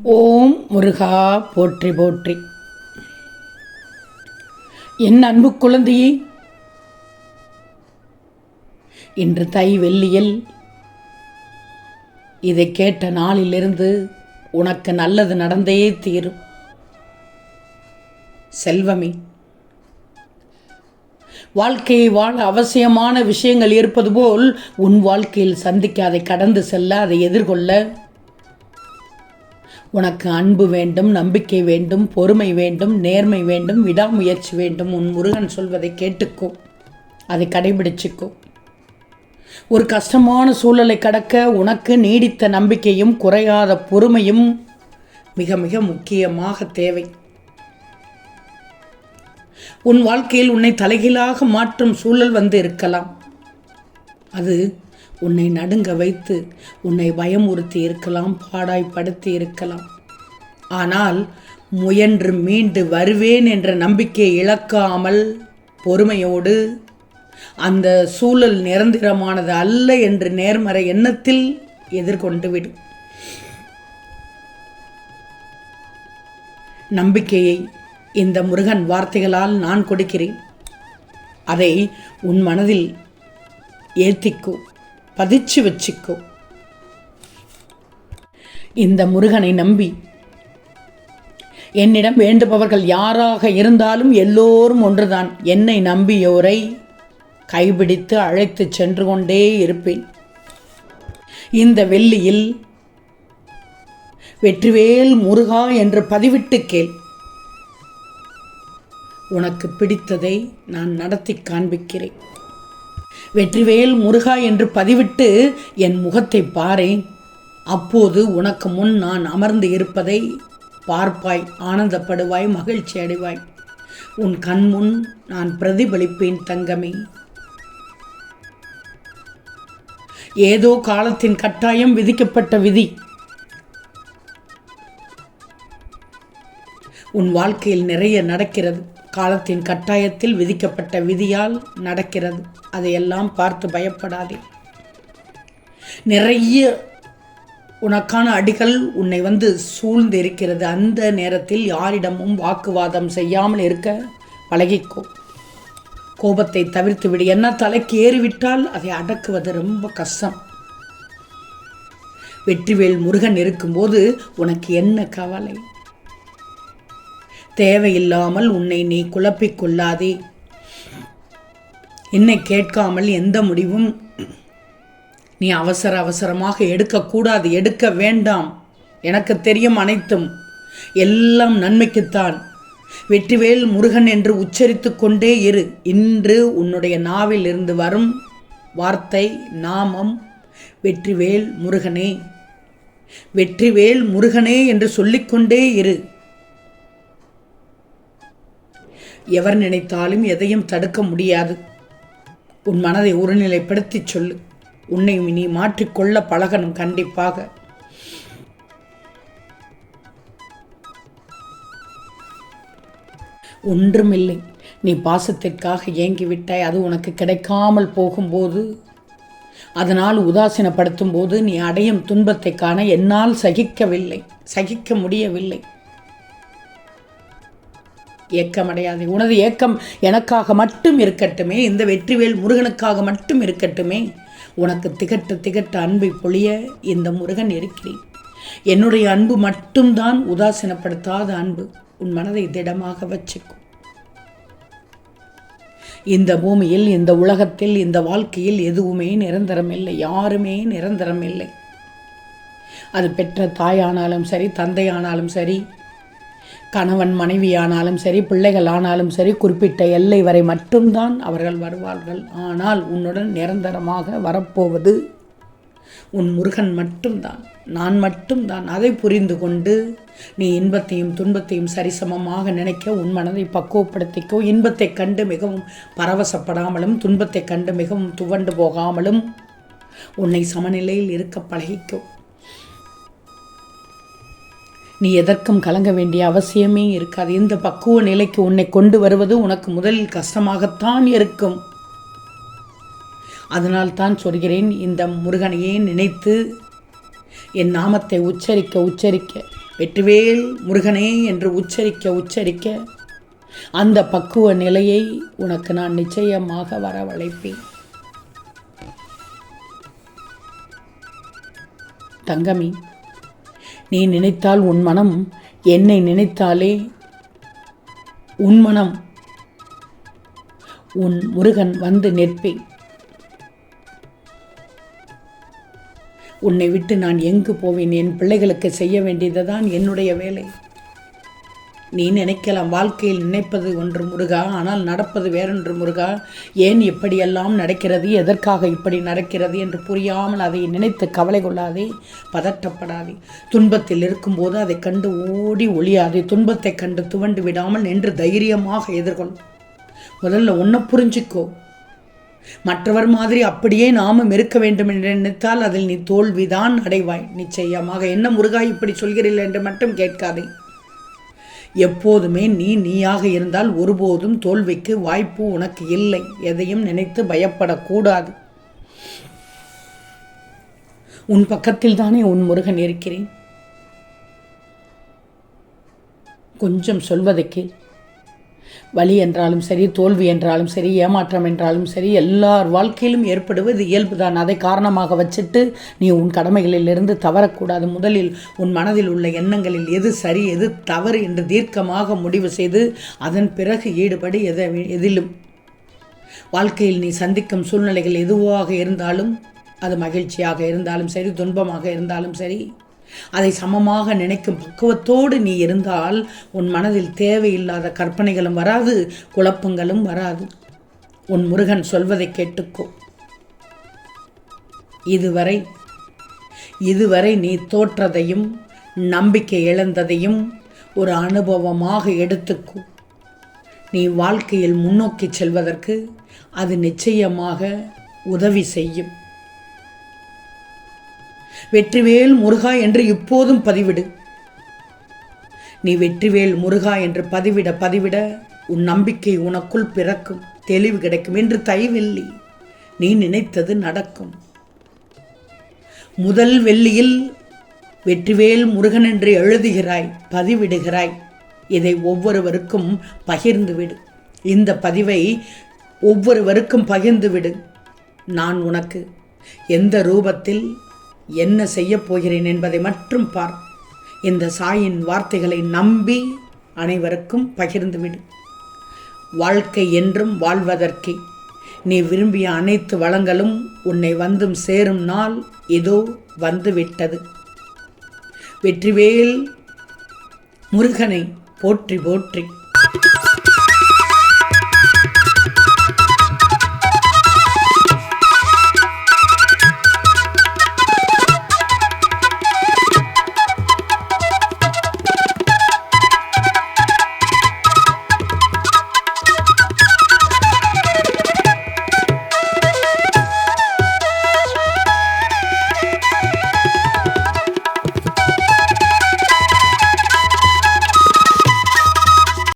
ஓம் முருகா போற்றி போற்றி. என் அன்பு குழந்தையே இன்று தை வெள்ளியில் இதை கேட்ட நாளிலிருந்து உனக்கு நல்லது நடந்தே தீரும். செல்வமே வாழ்க்கையை வாழ அவசியமான விஷயங்கள் இருப்பது போல் உன் வாழ்க்கையில் சந்திக்க அதை கடந்து செல்ல அதை எதிர்கொள்ள உனக்கு அன்பு வேண்டும் நம்பிக்கை வேண்டும் பொறுமை வேண்டும் நேர்மை வேண்டும் விடாமுயற்சி வேண்டும். உன் முருகன் சொல்வதை கேட்டுக்கோ. அதை கடைபிடிச்சுக்கோ. ஒரு கஷ்டமான சூழலை கடக்க உனக்கு நீடித்த நம்பிக்கையும் குறையாத பொறுமையும் மிக மிக முக்கியமாக தேவை. உன் வாழ்க்கையில் உன்னை தலைகீழாக மாற்றும் சூழல் வந்து இருக்கலாம். அது உன்னை நடுங்க வைத்து உன்னை பயமுறுத்தி இருக்கலாம் பாடாய்ப்படுத்தி இருக்கலாம். ஆனால் முயன்று மீண்டு வருவேன் என்ற நம்பிக்கையை இழக்காமல் பொறுமையோடு அந்த சூழல் நிரந்தரமானது அல்ல என்று நேர்மறை எண்ணத்தில் எதிர்கொண்டு விடும் நம்பிக்கையை இந்த முருகன் வார்த்தைகளால் நான் கொடுக்கிறேன். அதை உன் மனதில் ஏத்திக்கோ. பதிச்சு வச்சுக்கோ. இந்த முருகனை நம்பி என்னிடம் வேண்டுபவர்கள் யாராக இருந்தாலும் எல்லோரும் ஒன்றுதான். என்னை நம்பியோரை கைபிடித்து அழைத்து சென்று கொண்டே இருப்பேன். இந்த வெள்ளியில் வெற்றிவேல் முருகா என்று பதிவிட்டு கேள். உனக்கு பிடித்ததை நான் நடத்தி காண்பிக்கிறேன். வெற்றிவேல் முருகா என்று பதிவிட்டு என் முகத்தை பாரேன். அப்போது உனக்கு முன் நான் அமர்ந்து இருப்பதை பார்ப்பாய் ஆனந்தப்படுவாய் மகிழ்ச்சி அடைவாய். உன் கண் முன் நான் பிரதிபலிப்பேன் தங்கமே. ஏதோ காலத்தின் கட்டாயம் விதிக்கப்பட்ட விதி. உன் வாழ்க்கையில் நிறைய நடக்கிறது. காலத்தின் கட்டாயத்தில் விதிக்கப்பட்ட விதியால் நடக்கிறது. அதையெல்லாம் பார்த்து பயப்படாதே. நிறைய உனக்கான அடிகள் உன்னை வந்து சூழ்ந்து இருக்கிறது அந்த நேரத்தில் யாரிடமும் வாக்குவாதம் செய்யாமல் இருக்க பழகிக்கோ. கோபத்தை தவிர்த்து விடு. என்ன தலைக்கு ஏறிவிட்டால் அதை அடக்குவது ரொம்ப கஷ்டம். வெற்றிவேல் முருகன் இருக்கும்போது உனக்கு என்ன கவலை? தேவையில்லாமல் உன்னை நீ குழப்பிக் கொள்ளாதே. என்னை கேட்காமல் எந்த முடிவும் நீ அவசர அவசரமாக எடுக்கக்கூடாது எடுக்க வேண்டாம். எனக்கு தெரியும் அனைத்தும். எல்லாம் நன்மைக்குத்தான். வெற்றிவேல் முருகன் என்று உச்சரித்து கொண்டே இரு. இன்று உன்னுடைய நாவில் இருந்து வரும் வார்த்தை நாமம் வெற்றிவேல் முருகனே. வெற்றிவேல் முருகனே என்று சொல்லிக்கொண்டே இரு. எவர் நினைத்தாலும் எதையும் தடுக்க முடியாது. உன் மனதை ஒருநிலைப்படுத்தி சொல்லு. உன்னை நீ மாற்றிக்கொள்ள பழகணும் கண்டிப்பாக. ஒன்றுமில்லை. நீ பாசத்திற்காக ஏங்கிவிட்டாய். அது உனக்கு கிடைக்காமல் போகும்போது அதனால் உதாசீனப்படுத்தும் போது நீ அடையும் துன்பத்தை காண என்னால் சகிக்கவில்லை. சகிக்க முடியவில்லை. ஏக்கமடையாதே. உனது ஏக்கம் எனக்காக மட்டும் இருக்கட்டுமே. இந்த வெற்றிவேல் முருகனுக்காக மட்டும் இருக்கட்டுமே. உனக்கு திகட்ட திகட்ட அன்பை பொழிய இந்த முருகன் இருக்கிறேன். என்னுடைய அன்பு மட்டும்தான் உதாசீனப்படுத்தாத அன்பு உன் மனதை திடமாக வச்சுக்கும். இந்த பூமியில் இந்த உலகத்தில் இந்த வாழ்க்கையில் எதுவுமே நிரந்தரம் இல்லை யாருமே நிரந்தரம் இல்லை அது பெற்ற தாயானாலும் சரி தந்தையானாலும் சரி கணவன் மனைவியானாலும் சரி பிள்ளைகள் ஆனாலும் சரி குறிப்பிட்ட எல்லை வரை மட்டும்தான் அவர்கள் வருவார்கள். ஆனால் உன்னுடன் நிரந்தரமாக வரப்போவது உன் முருகன் மட்டும்தான். நான் மட்டும்தான். அதை புரிந்து கொண்டு நீ இன்பத்தையும் துன்பத்தையும் சரிசமமாக நினைக்க உன் மனதை பக்குவப்படுத்திக்கோ. இன்பத்தை கண்டு மிகவும் பரவசப்படாமலும் துன்பத்தை கண்டு மிகவும் துவண்டு போகாமலும் உன்னை சமநிலையில் இருக்க பழகிக்கோ. நீ எதற்கும் கலங்க வேண்டிய அவசியமே இருக்காது. இந்த பக்குவ நிலைக்கு உன்னை கொண்டு வருவது உனக்கு முதலில் கஷ்டமாகத்தான் இருக்கும். அதனால் தான் சொல்கிறேன் இந்த முருகனையே நினைத்து என் நாமத்தை உச்சரிக்க உச்சரிக்க வெற்றிவேல் முருகனே என்று உச்சரிக்க உச்சரிக்க அந்த பக்குவ நிலையை உனக்கு நான் நிச்சயமாக வரவழைப்பேன். தங்கமி நீ நினைத்தால் உன் மனம் என்னை நினைத்தாலே உன் மனம். உன் முருகன் வந்து நிற்பேன். உன்னை விட்டு நான் எங்கு போவேன்? என் பிள்ளைகளுக்கு செய்ய வேண்டியதுதான் என்னுடைய வேலை. நீ நினைக்கலாம் வாழ்க்கையில் நினைப்பது ஒன்று முருகா ஆனால் நடப்பது வேறொன்று முருகா. ஏன் இப்படியெல்லாம் நடக்கிறது? எதற்காக இப்படி நடக்கிறது என்று புரியாமல் அதை நினைத்து கவலை கொள்ளாதே பதற்றப்படாதே. துன்பத்தில் இருக்கும்போது அதை கண்டு ஓடி ஒளியாதே. துன்பத்தை கண்டு துவண்டு விடாமல் நின்று தைரியமாக எதிர்கொள். முதல்ல ஒன்றை புரிஞ்சுக்கோ. மற்றவர் மாதிரி அப்படியே நாமும் இருக்க வேண்டும் என்று நினைத்தால் அதில் நீ தோல்விதான் அடைவாய். நிச்சயமாக என்ன முருகா இப்படி சொல்கிறீர்கள் என்று மட்டும் கேட்காதே. எப்போதுமே நீ நீயாக இருந்தால் ஒருபோதும் தோல்விக்கு வாய்ப்பு உனக்கு இல்லை. எதையும் நினைத்து பயப்படக்கூடாது. உன் பக்கத்தில் தானே உன் முருகன் இருக்கிறேன். கொஞ்சம் சொல்வதை கேள். வலி என்றாலும் சரி தோல்வி என்றாலும் சரி ஏமாற்றம் என்றாலும் சரி எல்லார் வாழ்க்கையிலும் ஏற்படுவது இயல்புதான். அதை காரணமாக வச்சுட்டு நீ உன் கடமைகளிலிருந்து தவறக்கூடாது. முதலில் உன் மனதில் உள்ள எண்ணங்களில் எது சரி எது தவறு என்று தீர்க்கமாக முடிவு செய்து அதன் பிறகு ஈடுபடி எதை எதிலும். வாழ்க்கையில் நீ சந்திக்கும் சூழ்நிலைகள் எதுவாக இருந்தாலும் அது மகிழ்ச்சியாக இருந்தாலும் சரி துன்பமாக இருந்தாலும் சரி அதை சமமாக நினைக்கும் பக்குவத்தோடு நீ இருந்தால் உன் மனதில் தேவையில்லாத கற்பனைகளும் வராது குழப்பங்களும் வராது. உன் முருகன் சொல்வதை கேட்டுக்கோ. இதுவரை இதுவரை நீ தோற்றதையும் நம்பிக்கை இழந்ததையும் ஒரு அனுபவமாக எடுத்துக்கோ. நீ வாழ்க்கையில் முன்னோக்கி செல்வதற்கு அது நிச்சயமாக உதவி செய்யும். வெற்றிவேல் முருகா என்று இப்போதும் பதிவிடு. நீ வெற்றிவேல் முருகா என்று பதிவிட பதிவிட உன் நம்பிக்கை உனக்குள் பிறக்கும் தெளிவு கிடைக்கும் என்று தைவெள்ளி நீ நினைத்தது நடக்கும். முதல் வெள்ளியில் வெற்றிவேல் முருகன் என்று எழுதுகிறாய் பதிவிடுகிறாய். இதை ஒவ்வொருவருக்கும் பகிர்ந்துவிடு இந்த பதிவை ஒவ்வொருவருக்கும் பகிர்ந்துவிடு நான் உனக்கு எந்த ரூபத்தில் என்ன செய்யப் போகிறேன் என்பதை மட்டும் பார். இந்த சாயின் வார்த்தைகளை நம்பி அனைவருக்கும் பகிர்ந்துவிடு. வாழ்க்கை என்றும் வாழ்வதற்கே. நீ விரும்பிய அனைத்து வளங்களும் உன்னை வந்தும் சேரும் நாள் இதோ வந்துவிட்டது. வெற்றிவேல் முருகனை போற்றி போற்றி.